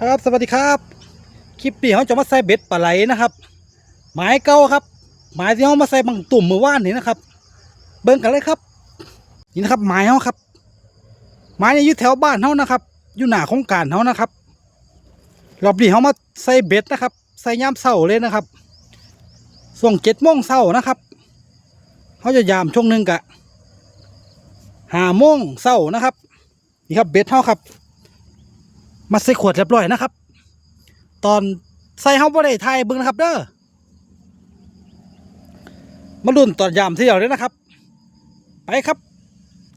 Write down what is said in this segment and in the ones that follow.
ครับสวัสดีครับ คลิปนี้เขาจะมาใส่เบ็ดปลาไหลนะครับ หมายเก่าครับ หมายที่เขามาใส่บังตุ่มเมื่อวานนี้นะครับ เบิ่งกันเลยครับ นี่นะครับหมายเขาครับ หมายนี้อยู่แถวบ้านเขานะครับ อยู่หน้าโครงการเขานะครับรอบนี้เขามาใส่เบ็ดนะครับ ใส่ยามเช้าเลยนะครับส่วงเจ็ดโมงเช้านะครับเขาจะยามช่วงหนึ่งกะห้าโมงเช้านะครับ นี่ครับเบ็ดเขาครับ มาใส่ขวดเรียบร้อยนะครับ ตอนใส่เฮาบ่ได้ทายเบิ่งนะครับ เด้อมาลุ้นตอนยามเที่ยวเลยนะครับ ไปครับ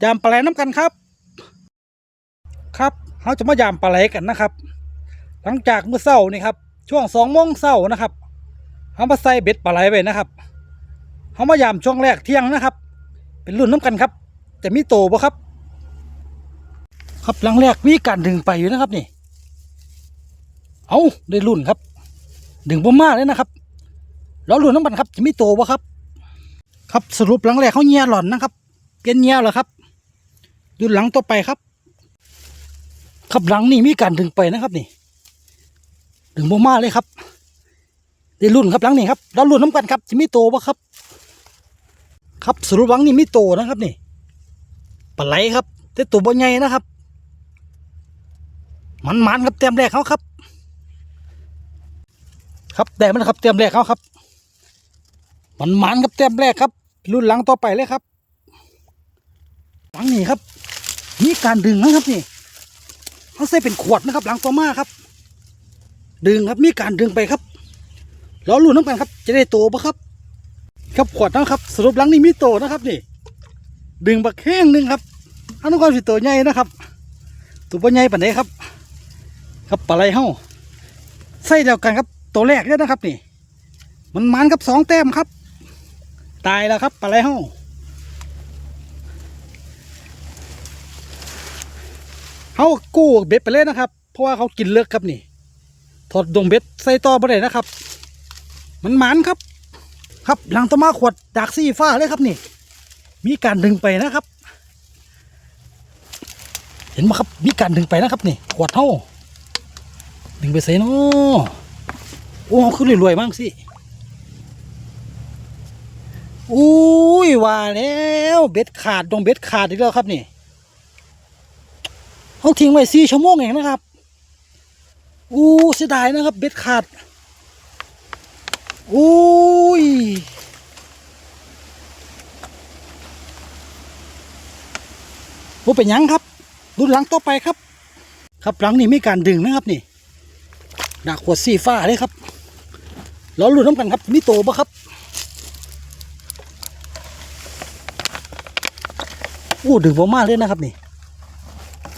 ยามปลาไหลน้ำกันครับ ครับเฮาจะมายามปลาไหลกันนะครับ หลังจากเมื่อเช้านี่ครับ ช่วงสองโมงเช้านะครับเฮามาใส่เบ็ดปลาไหลไว้นะครับเฮามายามช่วงแรกเที่ยงนะครับ เป็นรุ่นน้ำกันครับ จะมีโตบ่ครับ ครับหลังแรกมีการดึงไปอยู่นะครับนี่ เอาได้รุ่นครับ ดึงบ่มาเลยนะครับแล้วรุ่นน้ำมันครับจะไมีโตบ่ครับ ครับสรุปหลังแรกเขาเงียหล่อนนะครับเปลี่ยนเงียแล้วครับดูหลังต่อไปครับ ครับหลังนี่มีการดึงไปนะครับนี่ ดึงบ่มาเลยครับได้รุ่นครับหลังนี่ครับแล้วรุ่นน้ำกันครับจะไมีโตบ่ครับ ครับสรุปหลังนี่ไมีโตนะครับนี่ปลาไหลครับแต่ตัวบ่ใหญ่นะครับมันมันๆครับเต็มแรกเขาครับ ครับแต่มันครับเต็มแรกเขาครับมันมันครับเต็มแรกครับ รุ่นหลังต่อไปเลยครับหลังนี้ครับมีการดึงนะครับนี่เขาใส่เป็นขวดนะครับ หลังต่อมาครับ ดึงครับมีการดึงไปครับแล้วรุ่นน้ำกันครับ จะได้โตปะครับ ครับขวดนะครับ สรุปหลังนี้มีโตนะครับนี่ ดึงบักแข้งหนึ่งครับอันนั้นก็สิตัวใหญ่นะครับตัวบ่ใหญ่ปานใดครับ ครับปลาไหลเฮาใส่เดียวกันครับ ตัวแรกเนี่ยนะครับนี่ มันมันกับสองแต้มครับ ตายแล้วครับปลาไหลเฮาเฮากู้เบ็ดไปเลยนะครับ เพราะว่าเขากินเลือกครับนี่ถอดดวงเบ็ดใส่ต่อไปเลยนะครับ มันมันครับ ครับหลังต่อมาขวดดากซี่ฟ้าเลยครับนี่ มีการดึงไปนะครับ เห็นไหมครับ มีการดึงไปนะครับนี่ ขวดเท่าดึงไปใส่เนาะ โอ้คือรวยๆมากสิอุ้ยว่าแล้วเบ็ดขาดตรงเบ็ดขาดอีกแล้วครับนี่เขาทิ้งไว้สี่ชั่วโมงเองนะครับอู้เสียดายนะครับ เบ็ดขาดอุ้ยว่าเป็นยังครับรุ่นหลังต่อไปครับ ครับหลังนี่มีการดึงนะครับนี่ดากขวดสีฟ้าเลยครับ แล้วรุ่นน้ำกันครับมีโตปะครับโอ้ดึงผมมาเลยนะครับนี่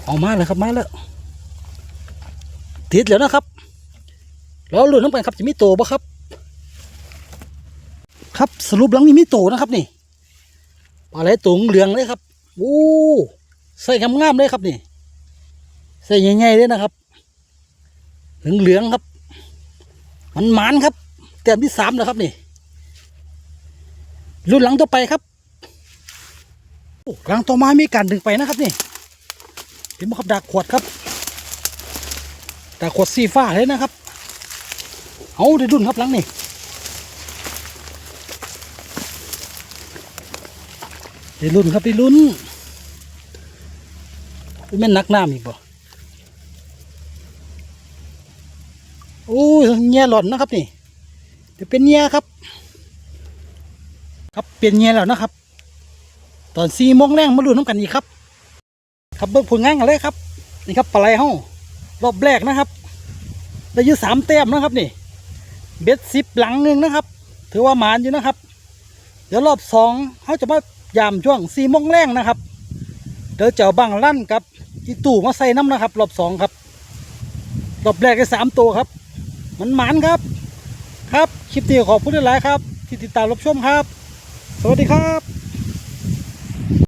เอามาเลยครับมาแล้วติดแล้วนะครับแล้วรุ่นน้ำกันครับจะมีโตปะครับ ครับสรุปหลังนี้มีโตนะครับนี่ปลาไหลตัวเหลืองเลยครับโอ้ใส่งามๆเลยครับนี่ใส่ใหญ่ๆเลยนะครับ เหลืองๆครับ มันมานครับ แต้มที่สามแล้วครับนี่รุ่นหลังต่อไปครับหลังต่อมามีการดึงไปนะครับนี่เห็นไหมครับดากขวดครับดากขวดสีฟ้าเลยนะครับเอาได้รุ่นครับหลังนี่ได้รุ่นครับได้รุ่นแม่นนักน้ำอีกบ่โอ้ยเงียหล่อนนะครับนี่ เดี๋ยวเป็นเงี้ยครับ ครับเปลี่ยนเงี้ยแล้วนะครับ ตอนสี่โมงแรงมาดูน้ำกันอีกครับ ครับเบิกผลงานกันเลยครับ นี่ครับปลาไหลห้องรอบแรกนะครับได้ยืดสามแต้มนะครับนี่ เบ็ดสิบหลังหนึ่งนะครับ ถือว่าหมานอยู่นะครับ เดี๋ยวรอบสองเขาจะมายามช่วงสี่โมงแรงนะครับ เดี๋ยวเจ้าบังลั่นกับอีตู่มาใส่น้ำนะครับ รอบสองครับ รอบแรกได้สามตัวครับ มันหมานครับ ครับ คลิปนี้ขอบคุณหลายครับ ที่ติดตามรับชมครับ สวัสดีครับ